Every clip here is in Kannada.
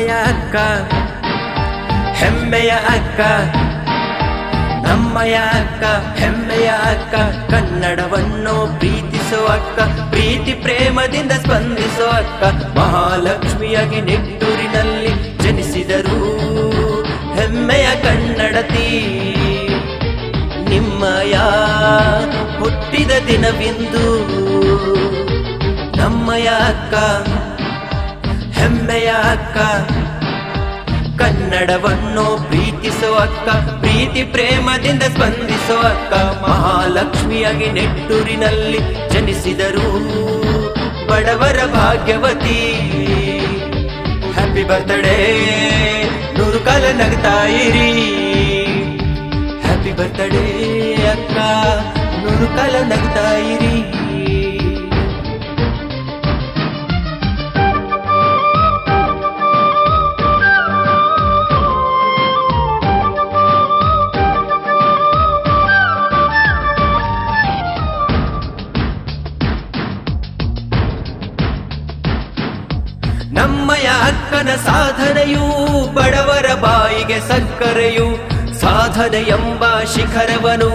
ನಮ್ಮಯ ಅಕ್ಕ, ಹೆಮ್ಮೆಯ ಅಕ್ಕ, ನಮ್ಮಯ ಅಕ್ಕ, ಹೆಮ್ಮೆಯ ಅಕ್ಕ, ಕನ್ನಡವನ್ನು ಪ್ರೀತಿಸೋ ಅಕ್ಕ, ಪ್ರೀತಿ ಪ್ರೇಮದಿಂದ ಸ್ಪಂದಿಸೋ ಅಕ್ಕ, ಮಹಾಲಕ್ಷ್ಮಿಯಾಗಿ ನೆಟ್ಟೂರಿನಲ್ಲಿ ಜನಿಸಿದರು. ಹೆಮ್ಮೆಯ ಕನ್ನಡತಿ, ನಿಮ್ಮಯ ಹುಟ್ಟಿದ ದಿನವಿಂದು. ನಮ್ಮಯ ಅಕ್ಕ ಹೆಮ್ಮೆಯ ಅಕ್ಕ. ಕನ್ನಡವನ್ನು ಪ್ರೀತಿಸೋ ಅಕ್ಕ. ಪ್ರೀತಿ ಪ್ರೇಮದಿಂದ ಸ್ಪಂದಿಸೋ ಅಕ್ಕ. ಮಹಾಲಕ್ಷ್ಮಿಯಾಗಿ ನೆಟ್ಟೂರಿನಲ್ಲಿ ಜನಿಸಿದರು. ಬಡವರ ಭಾಗ್ಯವತಿ. ಹ್ಯಾಪಿ ಬರ್ತ್ಡೇ ನೂರು ಕಾಲ ನಗ್ತಾ ಇರಿ. ಹ್ಯಾಪಿ ಬರ್ತ್ಡೇ ಅಕ್ಕ. ನೂರು ಕಾಲ ನಗ್ತಾ ನಮ್ಮಯ ಸಾಧನೆಯು ಬಡವರ ಬಾಯಿಗೆ ಸಕ್ಕರೆಯು ಸಾಧನೆ ಎಂಬ ಶಿಖರವನು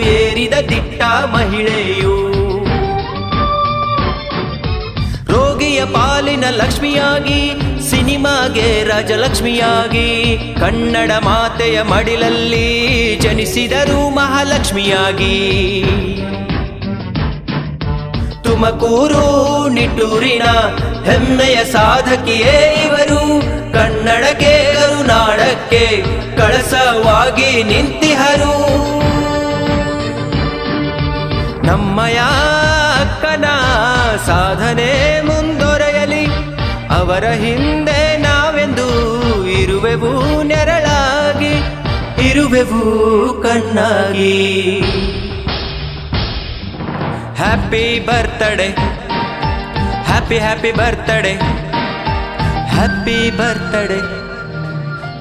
ಏರಿದ ದಿಟ್ಟ ಮಹಿಳೆಯು. ರೋಗಿಯ ಪಾಲಿನ ಲಕ್ಷ್ಮಿಯಾಗಿ, ಸಿನಿಮಾಗೆ ರಾಜಲಕ್ಷ್ಮಿಯಾಗಿ, ಕನ್ನಡ ಮಾತೆಯ ಮಡಿಲಲ್ಲಿ ಜನಿಸಿದರು ಮಹಾಲಕ್ಷ್ಮಿಯಾಗಿ. ತುಮಕೂರು ನಿಟ್ಟೂರಿನ ಹೆಮ್ಮೆಯ ಸಾಧಕಿಯೇ ಇವರು ಕನ್ನಡಕ್ಕೆ ಕರುನಾಡಕ್ಕೆ ಕಳಸವಾಗಿ ನಿಂತಿಹರು. ನಮ್ಮಯ ಅಕ್ಕನ ಸಾಧನೆ ಮುಂದೊರೆಯಲಿ, ಅವರ ಹಿಂದೆ ನಾವೆಂದು ಇರುವೆವು ನೆರಳಾಗಿ, ಇರುವೆವು ಕಣ್ಣಾಗಿ. Happy birthday happy happy birthday happy birthday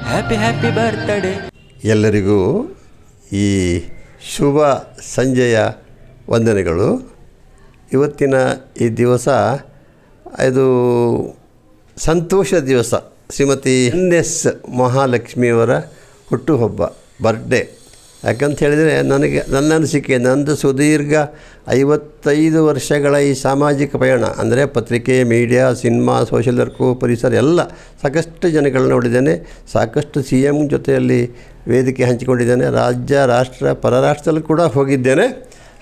happy happy birthday ಎಲ್ಲರಿಗೂ ಈ ಶುಭ ಸಂಜೆಯ ವಂದನೆಗಳು. ಇವತ್ತಿನ ಈ ದಿವಸ, ಇದು ಸಂತೋಷ ದಿವಸ. ಶ್ರೀಮತಿ ಎನ್ ಎಸ್ ಮಹಾಲಕ್ಷ್ಮಿಯವರ ಹುಟ್ಟುಹಬ್ಬ ಬರ್ಡೇ ಯಾಕಂತ ಹೇಳಿದರೆ ನನಗೆ, ನನ್ನ ಅನಿಸಿಕೆ, ನಂದು ಸುದೀರ್ಘ ಐವತ್ತೈದು ವರ್ಷಗಳ ಈ ಸಾಮಾಜಿಕ ಪಯಣ, ಅಂದರೆ ಪತ್ರಿಕೆ, ಮೀಡಿಯಾ, ಸಿನಿಮಾ, ಸೋಷಿಯಲ್ ವರ್ಕು, ಪರಿಸರ, ಎಲ್ಲ ಸಾಕಷ್ಟು ಜನಗಳನ್ನ ನೋಡಿದ್ದೇನೆ. ಸಾಕಷ್ಟು ಸಿ ಎಂ ಜೊತೆಯಲ್ಲಿ ವೇದಿಕೆ ಹಂಚಿಕೊಂಡಿದ್ದೇನೆ. ರಾಜ್ಯ, ರಾಷ್ಟ್ರ, ಪರರಾಷ್ಟ್ರದಲ್ಲೂ ಕೂಡ ಹೋಗಿದ್ದೇನೆ.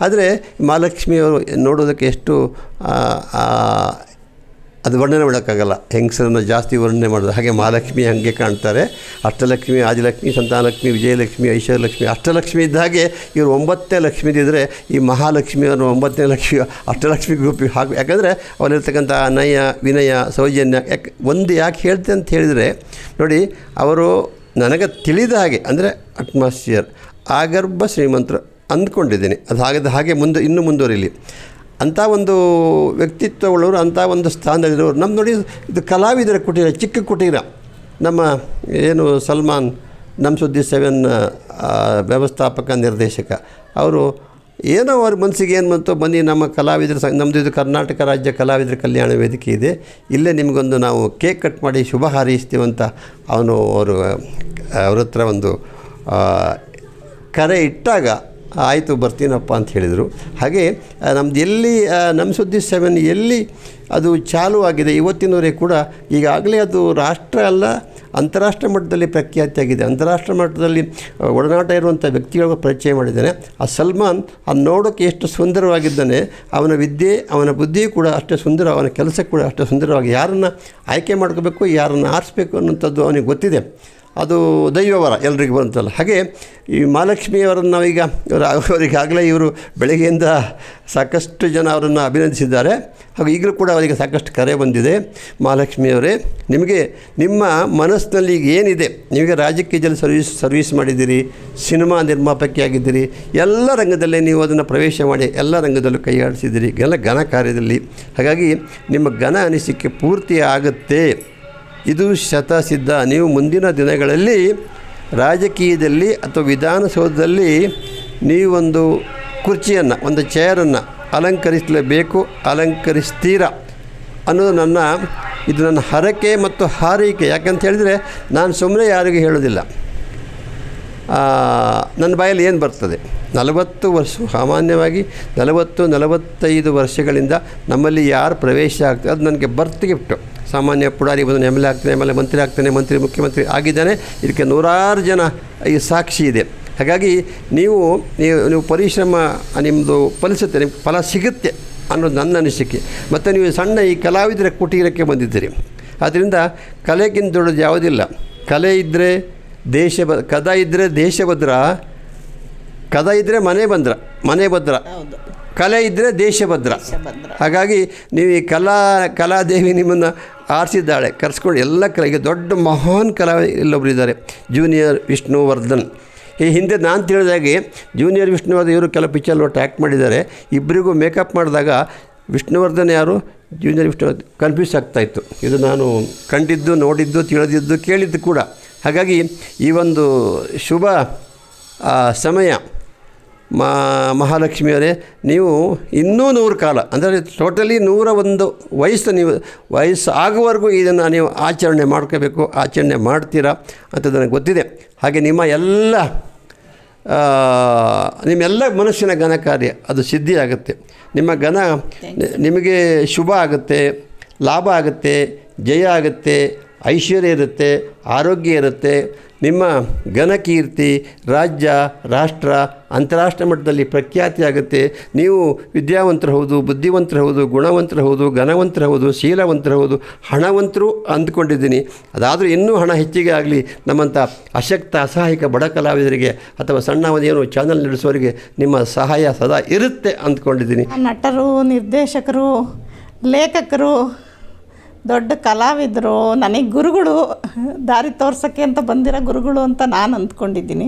ಆದರೆ ಮಹಾಲಕ್ಷ್ಮಿಯವರು ನೋಡೋದಕ್ಕೆ ಎಷ್ಟು ಅದು ವರ್ಣನೆ ಮಾಡೋಕ್ಕಾಗಲ್ಲ. ಹೆಂಗಸರನ್ನು ಜಾಸ್ತಿ ವರ್ಣನೆ ಮಾಡೋದು. ಹಾಗೆ ಮಹಾಲಕ್ಷ್ಮಿ ಹಾಗೆ ಕಾಣ್ತಾರೆ. ಅಷ್ಟಲಕ್ಷ್ಮಿ, ಆದಿಲಕ್ಷ್ಮಿ, ಸಂತಾನಲಕ್ಷ್ಮಿ, ವಿಜಯಲಕ್ಷ್ಮಿ ಐಶ್ವರ್ಯಲಕ್ಷ್ಮಿ ಅಷ್ಟಲಕ್ಷ್ಮಿ ಇದ್ದ ಹಾಗೆ ಇವರು ಒಂಬತ್ತನೇ ಲಕ್ಷ್ಮಿ ಈ ಈ ಮಹಾಲಕ್ಷ್ಮಿಯವರು ಒಂಬತ್ತನೇ ಲಕ್ಷ್ಮಿ ಅಷ್ಟಲಕ್ಷ್ಮಿ ಗ್ರೂಪ್ ಹಾಕಿ ಯಾಕಂದರೆ ಅವರಿರ್ತಕ್ಕಂಥ ನಯ ವಿನಯ, ಸೌಜನ್ಯ ಯಾಕೆ ಒಂದು ಯಾಕೆ ಹೇಳ್ತೆ ಅಂತ ಹೇಳಿದರೆ, ನೋಡಿ ಅವರು ನನಗೆ ತಿಳಿದ ಹಾಗೆ, ಅಂದರೆ ಅಟ್ಮಾಸ್ಫಿಯರ್ ಆಗರ್ಭ ಶ್ರೀಮಂತರು ಅಂದ್ಕೊಂಡಿದ್ದೀನಿ. ಅದು ಹಾಗೆ ಹಾಗೆ ಮುಂದೆ, ಇನ್ನೂ ಮುಂದುವರಿಲಿ. ಅಂಥ ಒಂದು ವ್ಯಕ್ತಿತ್ವವುಳ್ಳವರು, ಅಂಥ ಒಂದು ಸ್ಥಾನದಲ್ಲಿರೋರು. ನಮ್ಮ ನೋಡಿ ಇದು ಕಲಾವಿದರ ಕುಟೀರ, ಚಿಕ್ಕ ಕುಟೀರ. ನಮ್ಮ ಏನು ಸಲ್ಮಾನ್ ನಮ್ಮ ಸುದ್ದಿ ಸೆವೆನ್ ವ್ಯವಸ್ಥಾಪಕ, ನಿರ್ದೇಶಕ. ಅವರು ಏನೋ ಅವ್ರ ಮನಸ್ಸಿಗೆ ಏನು ಬಂತು ಬನ್ನಿ, ನಮ್ಮ ಕಲಾವಿದರ ಸಂಘ ನಮ್ಮದು ಇದು ಕರ್ನಾಟಕ ರಾಜ್ಯ ಕಲಾವಿದರ ಕಲ್ಯಾಣ ವೇದಿಕೆ ಇದೆ. ಇಲ್ಲೇ ನಿಮಗೊಂದು ನಾವು ಕೇಕ್ ಕಟ್ ಮಾಡಿ ಶುಭ ಹಾರೈಸ್ತೀವಂತ ಅವನು, ಅವರು ಅವ್ರ ಹತ್ರ ಒಂದು ಕರೆ ಇಟ್ಟಾಗ ಆಯಿತು ಬರ್ತೀನಪ್ಪ ಅಂತ ಹೇಳಿದರು. ಹಾಗೆ ನಮ್ಮದು ಎಲ್ಲಿ ನಮ್ಮ ಸುದ್ದಿ ಸೆವೆನ್ ಎಲ್ಲಿ ಅದು ಚಾಲು ಆಗಿದೆ ಇವತ್ತಿನವರೆಗೆ ಕೂಡ ಈಗಾಗಲೇ ಅದು ರಾಷ್ಟ್ರ ಅಲ್ಲ, ಅಂತಾರಾಷ್ಟ್ರ ಮಟ್ಟದಲ್ಲಿ ಪ್ರಖ್ಯಾತಿಯಾಗಿದೆ. ಅಂತಾರಾಷ್ಟ್ರ ಮಟ್ಟದಲ್ಲಿ ಒಡನಾಟ ಇರುವಂಥ ವ್ಯಕ್ತಿಗಳ ಪರಿಚಯ ಮಾಡಿದ್ದಾನೆ. ಆ ಸಲ್ಮಾನ್, ಆ ನೋಡೋಕ್ಕೆ ಎಷ್ಟು ಸುಂದರವಾಗಿದ್ದಾನೆ, ಅವನ ವಿದ್ಯೆ, ಅವನ ಬುದ್ಧಿ ಕೂಡ ಅಷ್ಟೇ ಸುಂದರ, ಅವನ ಕೆಲಸ ಕೂಡ ಅಷ್ಟೇ ಸುಂದರವಾಗಿ ಯಾರನ್ನು ಆಯ್ಕೆ ಮಾಡ್ಕೋಬೇಕು, ಯಾರನ್ನು ಆರಿಸ್ಬೇಕು ಅನ್ನೋಂಥದ್ದು ಅವನಿಗೆ ಗೊತ್ತಿದೆ. ಅದು ದೈವವರ ಎಲ್ರಿಗೂ ಬಂತಲ್ಲ ಹಾಗೆ ಈ ಮಹಾಲಕ್ಷ್ಮಿಯವರನ್ನು ನಾವೀಗ ಅವರಿಗಾಗಲೇ ಇವರು ಬೆಳಗ್ಗೆಯಿಂದ ಸಾಕಷ್ಟು ಜನ ಅವರನ್ನು ಅಭಿನಂದಿಸಿದ್ದಾರೆ. ಹಾಗೂ ಈಗಲೂ ಕೂಡ ಅವರಿಗೆ ಸಾಕಷ್ಟು ಕರೆ ಬಂದಿದೆ. ಮಹಾಲಕ್ಷ್ಮಿಯವರೇ, ನಿಮಗೆ ನಿಮ್ಮ ಮನಸ್ಸಿನಲ್ಲಿ ಈಗ ಏನಿದೆ? ನಿಮಗೆ ರಾಜಕೀಯದಲ್ಲಿ ಸರ್ವಿಸ್ ಸರ್ವಿಸ್ ಮಾಡಿದ್ದೀರಿ, ಸಿನಿಮಾ ನಿರ್ಮಾಪಕಿಯಾಗಿದ್ದೀರಿ, ಎಲ್ಲ ರಂಗದಲ್ಲೇ ನೀವು ಅದನ್ನು ಪ್ರವೇಶ ಮಾಡಿ ಎಲ್ಲ ರಂಗದಲ್ಲೂ ಕೈಯಾಡಿಸಿದ್ದೀರಿ ಎಲ್ಲ ಘನ ಕಾರ್ಯದಲ್ಲಿ. ಹಾಗಾಗಿ ನಿಮ್ಮ ಘನ ಅನಿಸಿಕೆ ಪೂರ್ತಿ ಆಗುತ್ತೆ. ಇದು ಶತಸಿದ್ಧ. ನೀವು ಮುಂದಿನ ದಿನಗಳಲ್ಲಿ ರಾಜಕೀಯದಲ್ಲಿ ಅಥವಾ ವಿಧಾನಸೌಧದಲ್ಲಿ ನೀವೊಂದು ಕುರ್ಚಿಯನ್ನು, ಒಂದು ಚೇರನ್ನು ಅಲಂಕರಿಸಲೇಬೇಕು, ಅಲಂಕರಿಸ್ತೀರಾ ಅನ್ನೋದು ನನ್ನ, ಇದು ನನ್ನ ಹರಕೆ ಮತ್ತು ಹಾರೈಕೆ. ಯಾಕಂತ ಹೇಳಿದರೆ ನಾನು ಸುಮ್ಮನೆ ಯಾರಿಗೂ ಹೇಳೋದಿಲ್ಲ. ನನ್ನ ಬಾಯಲ್ಲಿ ಏನು ಬರ್ತದೆ? ನಲವತ್ತು ವರ್ಷ, ಸಾಮಾನ್ಯವಾಗಿ ನಲವತ್ತು ನಲವತ್ತೈದು ವರ್ಷಗಳಿಂದ ನಮ್ಮಲ್ಲಿ ಯಾರು ಪ್ರವೇಶ ಆಗ್ತದೆ? ಅದು ನನಗೆ ಬರ್ತ್ ಗಿಫ್ಟು ಸಾಮಾನ್ಯ ಪುಡಾರಿ ಬಂದು ಎಂ ಎಲ್ ಎ ಆಗ್ತಾನೆ ಆಮೇಲೆ ಮಂತ್ರಿ ಆಗ್ತಾನೆ ಮಂತ್ರಿ ಮುಖ್ಯಮಂತ್ರಿ ಆಗಿದ್ದಾನೆ. ಇದಕ್ಕೆ ನೂರಾರು ಜನ ಈ ಸಾಕ್ಷಿ ಇದೆ. ಹಾಗಾಗಿ ನೀವು ನೀವು ನೀವು ಪರಿಶ್ರಮ ನಿಮ್ಮದು ಫಲಿಸುತ್ತೆ ನಿಮ್ಗೆ ಫಲ ಸಿಗುತ್ತೆ ಅನ್ನೋದು ನನ್ನ ಅನಿಸಿಕೆ. ಮತ್ತು ನೀವು ಸಣ್ಣ ಈ ಕಲಾವಿದರ ಕುಟೀರಕ್ಕೆ ಬಂದಿದ್ದೀರಿ. ಆದ್ದರಿಂದ ಕಲೆಗಿಂತ ದೊಡ್ಡದು ಯಾವುದಿಲ್ಲ. ಕಲೆ ಇದ್ದರೆ ದೇಶ ಬ ಕದ ಇದ್ದರೆ ದೇಶ ಭದ್ರ ಕದ ಇದ್ದರೆ ಮನೆ ಬಂದ್ರ ಮನೆ ಭದ್ರ ಕಲೆ ಇದ್ದರೆ ದೇಶ ಭದ್ರ. ಹಾಗಾಗಿ ನೀವು ಈ ಕಲಾ ಕಲಾದೇವಿ ನಿಮ್ಮನ್ನು ಆರಿಸಿದ್ದಾಳೆ ಕರೆಸ್ಕೊಂಡು ಎಲ್ಲ ಕಲೆಗೆ ದೊಡ್ಡ ಮಹಾನ್ ಕಲಾವಿದ ಇಲ್ಲೊಬ್ರು ಇದ್ದಾರೆ, ಜೂನಿಯರ್ ವಿಷ್ಣುವರ್ಧನ್. ಈ ಹಿಂದೆ ನಾನು ತಿಳಿದಾಗೆ ಜೂನಿಯರ್ ವಿಷ್ಣುವರ್ಧನ್ ಇವರು ಕೆಲವು ಪಿಕ್ಚರ್ ಆ್ಯಕ್ಟ್ ಮಾಡಿದ್ದಾರೆ. ಇಬ್ಬರಿಗೂ ಮೇಕಪ್ ಮಾಡಿದಾಗ ವಿಷ್ಣುವರ್ಧನ್ ಯಾರು, ಜೂನಿಯರ್ ವಿಷ್ಣುವರ್ಧನ್ ಕನ್ಫ್ಯೂಸ್ ಆಗ್ತಾಯಿತ್ತು ಇದು ನಾನು ಕಂಡಿದ್ದು, ನೋಡಿದ್ದು, ತಿಳಿದಿದ್ದು, ಕೇಳಿದ್ದು ಕೂಡ. ಹಾಗಾಗಿ ಈ ಒಂದು ಶುಭ ಸಮಯ ಮಾ ಮಹಾಲಕ್ಷ್ಮಿಯವರೇ ನೀವು ಇನ್ನೂ ನೂರು ಕಾಲ ಅಂದರೆ ಟೋಟಲಿ ನೂರ ಒಂದು ವಯಸ್ಸು ನೀವು ವಯಸ್ಸು ಆಗುವವರೆಗೂ ಇದನ್ನು ನೀವು ಆಚರಣೆ ಮಾಡ್ಕೋಬೇಕು ಆಚರಣೆ ಮಾಡ್ತೀರಾ ಅಂತ ನನಗೆ ಗೊತ್ತಿದೆ. ಹಾಗೆ ನಿಮ್ಮ ಎಲ್ಲ ನಿಮ್ಮೆಲ್ಲ ಮನಸ್ಸಿನ ಘನ ಕಾರ್ಯ ಅದು ಸಿದ್ಧಿ ಆಗುತ್ತೆ. ನಿಮ್ಮ ಘನ ನಿಮಗೆ ಶುಭ ಆಗುತ್ತೆ ಲಾಭ ಆಗುತ್ತೆ ಜಯ ಆಗುತ್ತೆ ಐಶ್ವರ್ಯ ಇರುತ್ತೆ ಆರೋಗ್ಯ ಇರುತ್ತೆ ನಿಮ್ಮ ಘನಕೀರ್ತಿ, ರಾಜ್ಯ, ರಾಷ್ಟ್ರ ಅಂತಾರಾಷ್ಟ್ರ ಮಟ್ಟದಲ್ಲಿ ಪ್ರಖ್ಯಾತಿಯಾಗುತ್ತೆ. ನೀವು ವಿದ್ಯಾವಂತರ ಹೌದು, ಬುದ್ಧಿವಂತರ ಹೌದು, ಗುಣವಂತರು ಹೌದು, ಘನವಂತರು ಹೌದು, ಶೀಲವಂತರ ಹೌದು, ಹಣವಂತರು ಅಂದ್ಕೊಂಡಿದ್ದೀನಿ. ಅದಾದರೂ ಇನ್ನೂ ಹಣ ಹೆಚ್ಚಿಗೆ ಆಗಲಿ, ನಮ್ಮಂಥ ಅಶಕ್ತ, ಅಸಹಾಯಕ ಬಡ ಕಲಾವಿದರಿಗೆ ಅಥವಾ ಸಣ್ಣ ಏನು ಚಾನಲ್ ನಡೆಸೋರಿಗೆ ನಿಮ್ಮ ಸಹಾಯ ಸದಾ ಇರುತ್ತೆ ಅಂದ್ಕೊಂಡಿದ್ದೀನಿ. ನಟರು, ನಿರ್ದೇಶಕರು, ಲೇಖಕರು ದೊಡ್ಡ ಕಲಾವಿದರು, ನನಗೆ ಗುರುಗಳು, ದಾರಿ ತೋರ್ಸೋಕ್ಕೆ ಅಂತ ಬಂದಿರೋ ಗುರುಗಳು ಅಂತ ನಾನು ಅಂದ್ಕೊಂಡಿದ್ದೀನಿ.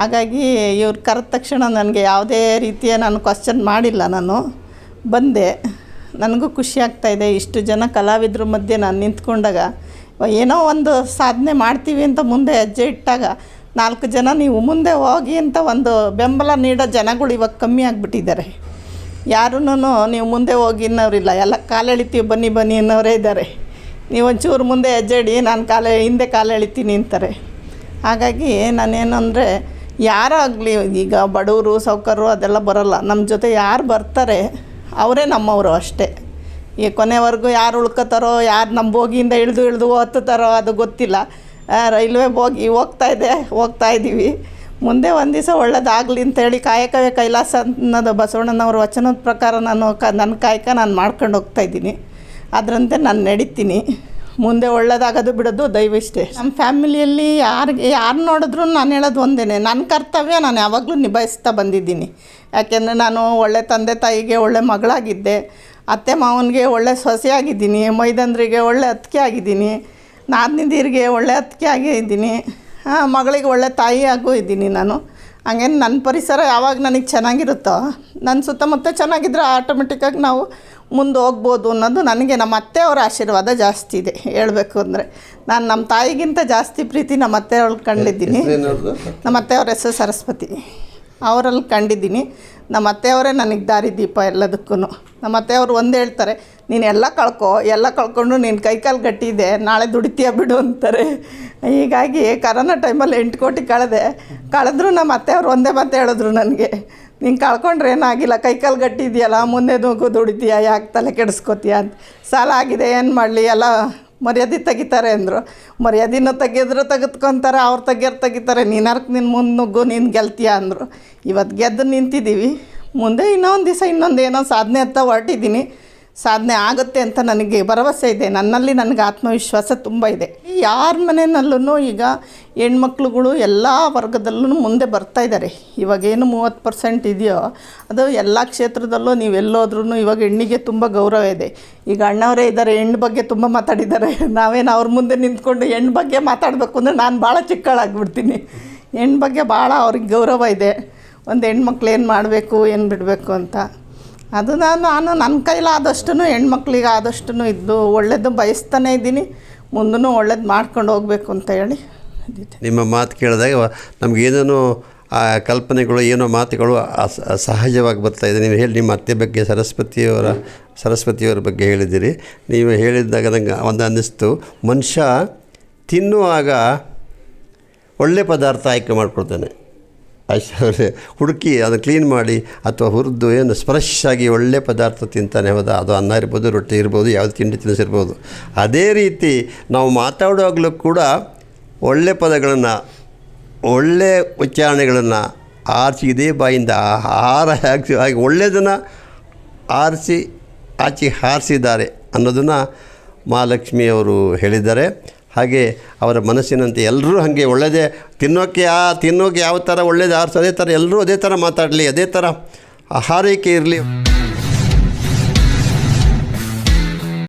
ಹಾಗಾಗಿ ಇವ್ರು ಕರೆದ ತಕ್ಷಣ ನನಗೆ ಯಾವುದೇ ರೀತಿಯ ನಾನು ಕ್ವಶನ್ ಮಾಡಿಲ್ಲ ನಾನು. ಬಂದೆ. ನನಗೂ ಖುಷಿ ಆಗ್ತಾಯಿದೆ ಇಷ್ಟು ಜನ ಕಲಾವಿದ್ರ ಮಧ್ಯೆ ನಾನು ನಿಂತ್ಕೊಂಡಾಗ ಏನೋ ಒಂದು ಸಾಧನೆ ಮಾಡ್ತೀವಿ ಅಂತ ಮುಂದೆ ಹೆಜ್ಜೆ ಇಟ್ಟಾಗ, ನಾಲ್ಕು ಜನ ನೀವು ಮುಂದೆ ಹೋಗಿ ಅಂತ ಒಂದು ಬೆಂಬಲ ನೀಡೋ ಜನಗಳು ಇವಾಗ ಕಮ್ಮಿ ಆಗಿಬಿಟ್ಟಿದ್ದಾರೆ. ಯಾರೂ ನೀವು ಮುಂದೆ ಹೋಗಿ ಇನ್ನೋರಿಲ್ಲ ಎಲ್ಲ ಕಾಲೆಳಿತೀವಿ, ಬನ್ನಿ ಬನ್ನಿ ಅನ್ನೋರೇ ಇದ್ದಾರೆ. ನೀವು ಒಂಚೂರು ಮುಂದೆ ಹೆಜ್ಜೆಡಿ ನಾನು ಕಾಲ, ಹಿಂದೆ ಕಾಲೆಳಿತೀನಿ ಅಂತಾರೆ. ಹಾಗಾಗಿ ನಾನೇನು ಅಂದರೆ ಆಗಲಿ, ಈಗ ಬಡವರು ಸೌಕರು ಅದೆಲ್ಲ ಬರೋಲ್ಲ. ನಮ್ಮ ಜೊತೆ ಯಾರು ಬರ್ತಾರೆ, ಅವರೇ ನಮ್ಮವರು ಅಷ್ಟೇ. ಈ ಕೊನೆವರೆಗೂ ಯಾರು ಉಳ್ಕೋತಾರೋ, ಯಾರು ನಮ್ಮ ಬೋಗಿಯಿಂದ ಇಳಿದು ಇಳಿದು ಹತ್ತುತ್ತಾರೋ ಅದು ಗೊತ್ತಿಲ್ಲ. ರೈಲ್ವೆ ಬೋಗಿ ಹೋಗ್ತಾ ಇದೆ, ಹೋಗ್ತಾ ಇದ್ದೀವಿ ಮುಂದೆ ಒಂದು ದಿವಸ ಒಳ್ಳೇದಾಗಲಿ ಅಂತೇಳಿ ಕಾಯಕವೇ ಕೈಲಾಸ ಅನ್ನೋದು ಬಸವಣ್ಣನವ್ರ ವಚನದ ಪ್ರಕಾರ ನಾನು ಕ ನನ್ನ ಕಾಯಕ ನಾನು ಮಾಡ್ಕೊಂಡು ಹೋಗ್ತಾ ಇದ್ದೀನಿ. ಅದರಂತೆ ನಾನು ನಡೀತೀನಿ. ಮುಂದೆ ಒಳ್ಳೇದಾಗೋದು ಬಿಡೋದು ದಯವಿಷ್ಟೇ ನಮ್ಮ ಫ್ಯಾಮಿಲಿಯಲ್ಲಿ ಯಾರಿಗೆ ಯಾರು ನೋಡಿದ್ರು ನಾನು ಹೇಳೋದು ಒಂದೇ ನನ್ನ ಕರ್ತವ್ಯ ನಾನು ಯಾವಾಗಲೂ ನಿಭಾಯಿಸ್ತಾ ಬಂದಿದ್ದೀನಿ. ಯಾಕೆಂದರೆ ನಾನು ಒಳ್ಳೆ ತಂದೆ ತಾಯಿಗೆ ಒಳ್ಳೆ ಮಗಳಾಗಿದ್ದೆ. ಅತ್ತೆ ಮಾವನಿಗೆ ಒಳ್ಳೆ ಸೊಸೆಯಾಗಿದ್ದೀನಿ ಮೈದಂದ್ರಿಗೆ ಒಳ್ಳೆ ಅತ್ತಿಗೆ ಆಗಿದ್ದೀನಿ. ನಾದಿನಿದೀರಿಗೆ ಒಳ್ಳೆ ಅತ್ತಿಗೆ ಆಗೇ ಇದ್ದೀನಿ ಹಾಂ ಮಗಳಿಗೆ ಒಳ್ಳೆ ತಾಯಿಯಾಗೂ ಇದ್ದೀನಿ ನಾನು. ಹಂಗೇನು ನನ್ನ ಪರಿಸರ ಯಾವಾಗ ನನಗೆ ಚೆನ್ನಾಗಿರುತ್ತೋ ನನ್ನ ಸುತ್ತಮುತ್ತ ಚೆನ್ನಾಗಿದ್ರೆ ಆಟೋಮೆಟಿಕ್ಕಾಗಿ ನಾವು ಮುಂದೆ ಹೋಗ್ಬೋದು ಅನ್ನೋದು ನನಗೆ ನಮ್ಮ ಅತ್ತೆಯವರ ಆಶೀರ್ವಾದ ಜಾಸ್ತಿ ಇದೆ ಹೇಳಬೇಕು ಅಂದರೆ. ನಾನು ನಮ್ಮ ತಾಯಿಗಿಂತ ಜಾಸ್ತಿ ಪ್ರೀತಿ ನಮ್ಮ ಅತ್ತೆಯವ್ರಲ್ಲಿ ಕಂಡಿದ್ದೀನಿ. ನಮ್ಮ ಅತ್ತೆಯವ್ರ ಹೆಸರು ಸರಸ್ವತಿ. ಅವರಲ್ಲಿ ಕಂಡಿದ್ದೀನಿ. ನಮ್ಮ ಅತ್ತೆಯವರೇ ನನಗೆ ದಾರಿ ದೀಪ ಎಲ್ಲದಕ್ಕೂ ನಮ್ಮ ಅತ್ತೆಯವರು ಒಂದು ಹೇಳ್ತಾರೆ ನೀನು ಎಲ್ಲ ಕಳ್ಕೊ, ಎಲ್ಲ ಕಳ್ಕೊಂಡು ನೀನು ಕೈಕಾಲು ಗಟ್ಟಿದೆ ನಾಳೆ ದುಡಿತೀಯ ಬಿಡು ಅಂತಾರೆ. ಹೀಗಾಗಿ ಕರೋನಾ ಟೈಮಲ್ಲಿ ಎಂಟು ಕೋಟಿ ಕಳೆದೆ. ಕಳೆದ್ರು ನಮ್ಮ ಅತ್ತೆ ಅವ್ರು ಒಂದೇ ಮಾತು ಹೇಳಿದ್ರು ನನಗೆ. ನೀನು ಕಳ್ಕೊಂಡ್ರೆ ಏನಾಗಿಲ್ಲ ಕೈಕಾಲು ಗಟ್ಟಿ ಇದೆಯಲ್ಲ, ಮುಂದೆ ನುಗ್ಗು ದುಡಿತೀಯ, ಯಾಕೆ ತಲೆ ಕೆಡಿಸ್ಕೋತೀಯ ಅಂತ. ಸಾಲ ಆಗಿದೆ, ಏನು ಮಾಡಲಿ, ಎಲ್ಲ ಮರ್ಯಾದೆ ತೆಗಿತಾರೆ ಅಂದರು. ಮರ್ಯಾದಿನೂ ತೆಗೆದ್ರು ತೆಗೆದ್ಕೊತಾರೆ, ಅವ್ರು ತೆಗಿಯೋರು ತೆಗಿತಾರೆ ನೀನಾರ್ಕ್ ನಿನ್ನ ಮುಂದೆ ನುಗ್ಗು, ನೀನು ಗೆಲ್ತೀಯ ಅಂದರು. ಇವತ್ತು ಗೆದ್ದು ನಿಂತಿದ್ದೀವಿ. ಮುಂದೆ ಇನ್ನೊಂದು ದಿವಸ ಇನ್ನೊಂದು ಏನೋ ಸಾಧನೆ ಅಂತ ಹೊರಟಿದ್ದೀನಿ. ಸಾಧನೆ ಆಗುತ್ತೆ ಅಂತ ನನಗೆ ಭರವಸೆ ಇದೆ. ನನ್ನಲ್ಲಿ ನನಗೆ ಆತ್ಮವಿಶ್ವಾಸ ತುಂಬ ಇದೆ. ಯಾರ ಮನೆಯಲ್ಲೂ ಈಗ ಹೆಣ್ಮಕ್ಳುಗಳು ಎಲ್ಲ ವರ್ಗದಲ್ಲೂ ಮುಂದೆ ಬರ್ತಾ ಇದ್ದಾರೆ. ಇವಾಗೇನು ಮೂವತ್ತು ಪರ್ಸೆಂಟ್ ಇದೆಯೋ, ಅದು ಎಲ್ಲ ಕ್ಷೇತ್ರದಲ್ಲೂ ನೀವು ಎಲ್ಲೋದ್ರೂ ಇವಾಗ ಹೆಣ್ಣಿಗೆ ತುಂಬ ಗೌರವ ಇದೆ. ಈಗ ಅಣ್ಣವರೇ ಇದ್ದಾರೆ, ಹೆಣ್ಣು ಬಗ್ಗೆ ತುಂಬ ಮಾತಾಡಿದ್ದಾರೆ. ನಾವೇನು ಅವ್ರ ಮುಂದೆ ನಿಂತ್ಕೊಂಡು ಹೆಣ್ಣು ಬಗ್ಗೆ ಮಾತಾಡಬೇಕು ಅಂದರೆ ನಾನು ಭಾಳ ಚಿಕ್ಕಳಾಗ್ಬಿಡ್ತೀನಿ. ಹೆಣ್ಣು ಬಗ್ಗೆ ಭಾಳ ಅವ್ರಿಗೆ ಗೌರವ ಇದೆ. ಒಂದು ಹೆಣ್ಮಕ್ಳು ಏನು ಮಾಡಬೇಕು, ಏನು ಬಿಡಬೇಕು ಅಂತ. ಅದು ನಾನು ನಾನು ನನ್ನ ಕೈಲಾದಷ್ಟು ಹೆಣ್ಮಕ್ಳಿಗೆ ಆದಷ್ಟು ಇದ್ದು ಒಳ್ಳೇದು ಬಯಸ್ತಾನೆ ಇದ್ದೀನಿ. ಮುಂದೂ ಒಳ್ಳೇದು ಮಾಡ್ಕೊಂಡು ಹೋಗ್ಬೇಕು ಅಂತ ಹೇಳಿ. ನಿಮ್ಮ ಮಾತು ಕೇಳಿದಾಗ ನಮಗೇನೇನೋ ಆ ಕಲ್ಪನೆಗಳು, ಏನೋ ಮಾತುಗಳು ಸಹಜವಾಗಿ ಬರ್ತಾ ಇದೆ. ನೀವು ಹೇಳಿ, ನಿಮ್ಮ ಅತ್ತೆ ಬಗ್ಗೆ, ಸರಸ್ವತಿಯವರ ಸರಸ್ವತಿಯವರ ಬಗ್ಗೆ ಹೇಳಿದ್ದೀರಿ. ನೀವು ಹೇಳಿದಾಗ ನಂಗೆ ಒಂದು ಅನ್ನಿಸ್ತು. ಮನುಷ್ಯ ತಿನ್ನುವಾಗ ಒಳ್ಳೆ ಪದಾರ್ಥ ಆಯ್ಕೆ ಮಾಡ್ಕೊಳ್ತಾನೆ. ಅಷ್ಟೇ ಹುಡುಕಿ ಅದು ಕ್ಲೀನ್ ಮಾಡಿ ಅಥವಾ ಹುರಿದು ಏನು ಸ್ಪ್ರೆಶ್ ಆಗಿ ಒಳ್ಳೆ ಪದಾರ್ಥ ತಿಂತಾನೆ ಹೌದಾ, ಅದು ಅನ್ನ ಇರ್ಬೋದು, ರೊಟ್ಟಿ ಇರ್ಬೋದು, ಯಾವುದು ತಿಂಡಿ ತಿನಿಸಿರ್ಬೋದು. ಅದೇ ರೀತಿ ನಾವು ಮಾತಾಡುವಾಗಲೂ ಕೂಡ ಒಳ್ಳೆ ಪದಗಳನ್ನು, ಒಳ್ಳೆ ಉಚ್ಚಾರಣೆಗಳನ್ನು ಆರಿಸಿ, ಇದೇ ಬಾಯಿಂದ ಆಹಾರ ಹಾಕಿ ಹಾಗೆ ಒಳ್ಳೆಯದನ್ನು ಆರಿಸಿ, ಆಚೆ ಹಾರಿಸಿದ್ದಾರೆ ಅನ್ನೋದನ್ನು ಮಹಾಲಕ್ಷ್ಮಿಯವರು ಹೇಳಿದ್ದಾರೆ. ಹಾಗೆ ಅವರ ಮನಸ್ಸಿನಂತೆ ಎಲ್ಲರೂ ಹಾಗೆ ಒಳ್ಳೆಯದೇ ತಿನ್ನೋಕ್ಕೆ ಆ, ತಿನ್ನೋಕೆ ಯಾವ ಥರ ಒಳ್ಳೇದು, ಆರಿಸೋ, ಅದೇ ಥರ ಎಲ್ಲರೂ ಅದೇ ಥರ ಮಾತಾಡಲಿ, ಅದೇ ಥರ ಹಾರೈಕೆ ಇರಲಿ.